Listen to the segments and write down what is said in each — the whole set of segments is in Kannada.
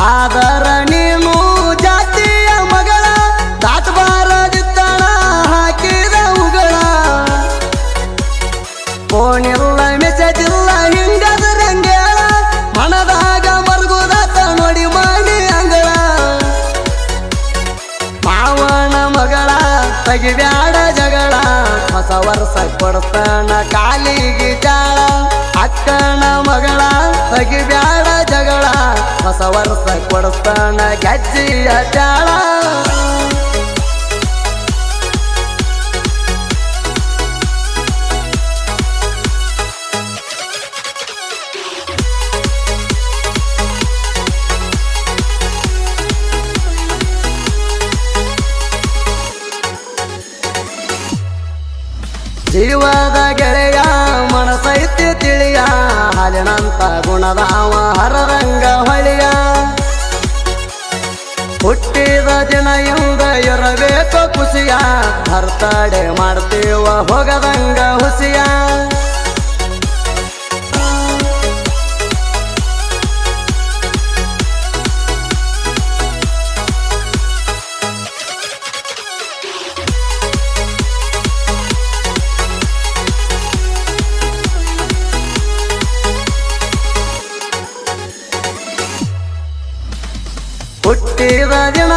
ಆದರ ಜಾತಿಯ ಮಗಳ ದಾಟಬಾರದಿತ್ತಣ ಹಾಕಿದ ಉಗಳ. ಫೋನಿಲ್ಲ ಮೆಸೇಜ್ ಇಲ್ಲ ಹಿಂಗದ್ರಂಗೇಳ. ಮನದಾಗ ಮರುಗುದಾತ ನೋಡಿ ಮಾಡಿ ಅಂಗಳ. ಮಾವನ ಮಗಳ, ತೆಗಿಬ್ಯಾಡ ಜಗಳ. ಹೊಸ ವರ್ಷ ಕೊಡ್ತಾನ ಕಾಲಿಗೆ ಜಾಳ. ಅಕ್ಕನ ಮಗಳ ತೆಗಿಬ್ಯಾಡ ಹೊಸ ವರ್ಷ ಕೊಡ್ತಾನ ಗಜ್ಜಿಯ ಜಾಳ ಜೀವದ ಗೆಳೆಯ ಮನಸೈತಿ ತಿಳಿಯ ಹಾಲಿನಂತ ಗುಣದಾವ ಹರರಂಗ ಬರ್ತಡೆ ಮಾಡ್ತೀವ ಹೋಗದಂಗ ಹುಸಿಯ. ಹುಟ್ಟಿದ ದಿನ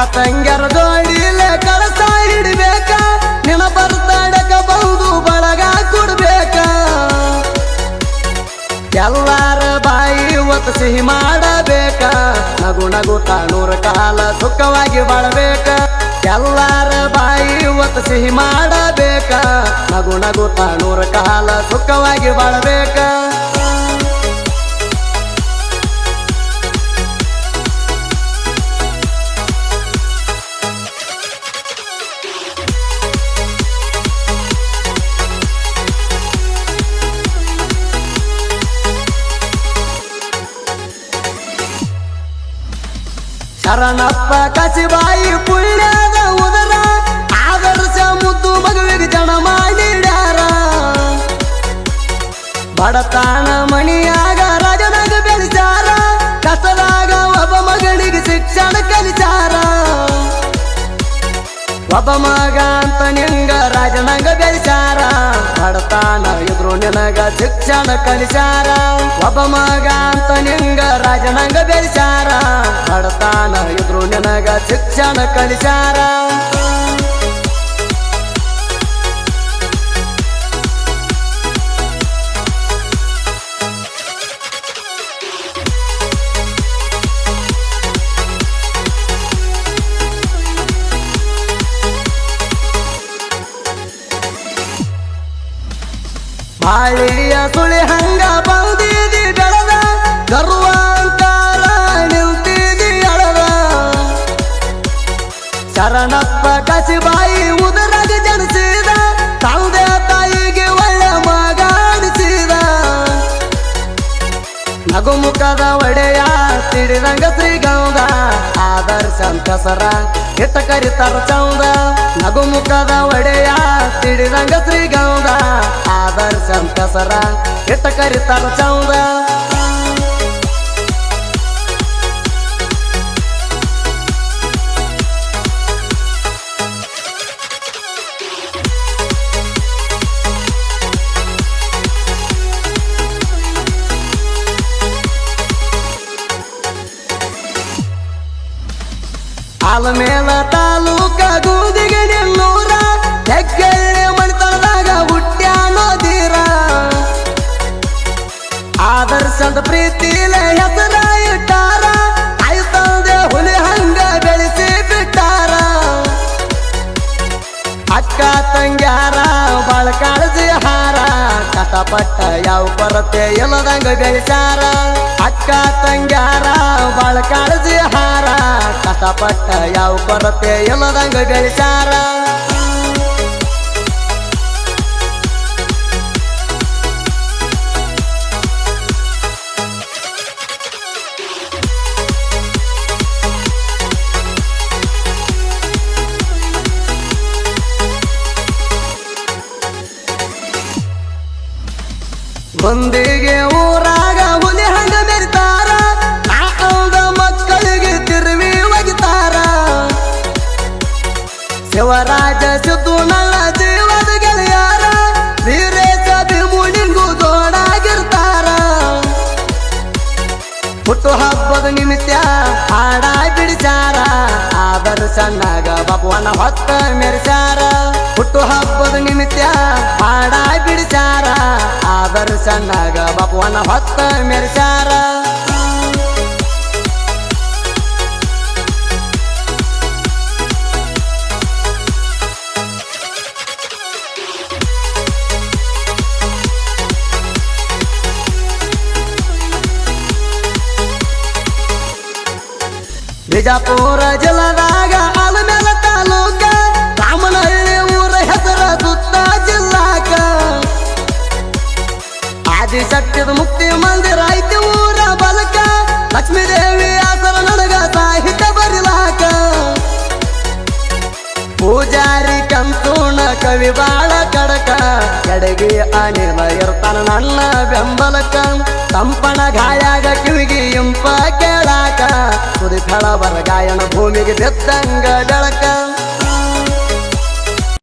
ಅಕ್ಕ ತಂಗ್ಯರ ಜೋಡಿಲೆ ಕಳಸ ಹಿಡಬೇಕ? ನಿನ ಬರ್ತಾಡಕ ಬಹುದು ಬಳಗ ಕೊಡ್ಬೇಕ? ಎಲ್ಲಾರ ಬಾಯಿ ಒತ್ತ ಸಿಹಿ ಮಾಡಬೇಕ? ನಗು ನಗು ತಾನೂರ ಕಾಲ ಸುಖವಾಗಿ ಬಾಳ್ಬೇಕ? ಎಲ್ಲಾರ ಬಾಯಿ ಒತ್ತ ಸಿಹಿ ಮಾಡಬೇಕ? ನಗು ನಗು ತಾನೂರ ಕಾಲ ಸುಖವಾಗಿ ಬಾಳಬೇಕ? ಶರಣಪ್ಪ ಕಸಿಬಾಯಿ ಪುಣ್ಯದ ಉದರ, ಆದರ್ಶ ಮುದ್ದು ಮಗುವಿಗೆ ಜನ ಮಾಡಿಡ್ಯಾರ. ಬಡತಾಣ ಮಣಿಯಾಗ ರಾಜನಾಗ ಬೆಳೆಸಾರ, ಕಸದಾಗ ಒಬ್ಬ ಮಗಳಿಗೆ ಶಿಕ್ಷಣ ಕಲಿಸಾರ. ಒಬ್ಬ ಮಗ ಅಂತ ನಿಂಗ ರಾಜನಾಗ ಬಡತಾನ ಇದ್ರು ನಿನಗ ಶಿಕ್ಷಣ ಕಲಿಸಾರ ಒಬ್ಬ ಮಗ ಅಂತ ನಿಂಗ ರಾಜನಂಗ ಬೆಳೆಸಾರ ಮಾಡ್ತಾನ ಇದ್ರು ನಿನಗ ಶಿಕ್ಷಣ ಕಲಿಸಾರ ಬಾಳಿಯ ಸುಳಿ ಹಂಗ ಬಂದಿದಿ ಬೆಳೆದ ಗರ್ವಾಂಕಾರ ನಿಲ್ತಿದಿ ಅಳದ ಶರಣಪ್ಪ ಕಸಿಬಾಯಿ ಉದರಗ ಜನಿಸಿದ, ತಂದೆ ತಾಯಿಗೆ ಒಳ್ಳೆ ಮಗಾಡಿಸಿದ ನಗುಮುಖದ ಒಡೆಯ ತಿಳಿದಂಗ ಶ್ರೀಗೌದ ಆದರ್ಶ ಕೆಟ್ಟ ಕರಿತಾರ ಚೌದ ನಗುಮುಖದ ಒಡೆಯ ತಿಳಿದಂಗ ಶ್ರೀಗೌದ. ಆದರ್ಶ ಕಸರ ಕೆಟ್ಟ ಕರಿತಾರ ಚೌದ ಆಲಮೇಲ ತಾಲೂಕ ಗೂದಿಗೆ ನೆಲ್ಲೂರ ಹೆಗ್ಗೆಳ್ಳೆ ಮಣಿತನದಾಗ ಹುಟ್ಟ್ಯಾನೋ ಧೀರ ಆದರ್ಶದ ಪ್ರೀತಿಲೆ ಹೆಸರ ಇಟ್ಟಾರ ಆಯ್ತಂದೆ ಹುಲಿ ಹಂಗ ಬೆಳೆಸಿ ಬಿಟ್ಟಾರ. ಅಕ್ಕ ತಂಗ್ಯಾರ ಬಾಳ ಕಾಳಜಿ ಹಾರ, ಕಷ್ಟಪಟ್ಟ ಯಾವ ಕೊರತೆ ಎಲ್ಲದಂಗ ಬೆಳೆಸಾರ ಅಕ್ಕ ತಂಗ್ಯಾರ ಬಾಳ ಕಾಳಜಿ ಹಾರ. ಕಷ್ಟಪಟ್ಟ ಯಾವ ಕೊರತೆ ಇಲ್ಲದಂಗ ಬೆಳೆಸಾರ ಬಂದಿಗೆ ಓ ಮೆರೆಸಾರ ಹುಟ್ಟು ಹಬ್ಬದ ನಿಮಿತ್ತ ಹಾಡ ಬಿಡಿಸಾರ ಆದರ ಸಣ್ಣಗ ಬಪವನ ಹೊತ್ತ ಮೆರೆಸಾರ ಬಿಜಾಪುರ ಜಿಲ್ಲದಾಗ ಮುಕ್ತಿ ಮಂದಿರ ಊರ ಬಲಕ. ಲಕ್ಷ್ಮೀ ದೇವಿ ಆಸರ ನನಗ ಸಾಹಿತ್ಯ ಬರಿಲಾಕ. ಪೂಜಾರಿ ಕಂತೂಣ ಕವಿ ಬಾಳ ಕಡಕ. ಎಡಗಿ ಅನಿಲ ಇರ್ತಾನ ನನ್ನ ಬೆಂಬಲಕ. ತಂಪಣ ಗಾಯಾಗ ಕಿವಿಗಿ ಇಂಪ ಕೇಳಾಕ. ಸುದಿ ಬರ ಗಾಯನ ಭೂಮಿಗೆ ಬೆತ್ತಂಗ ಬೆಳಕ.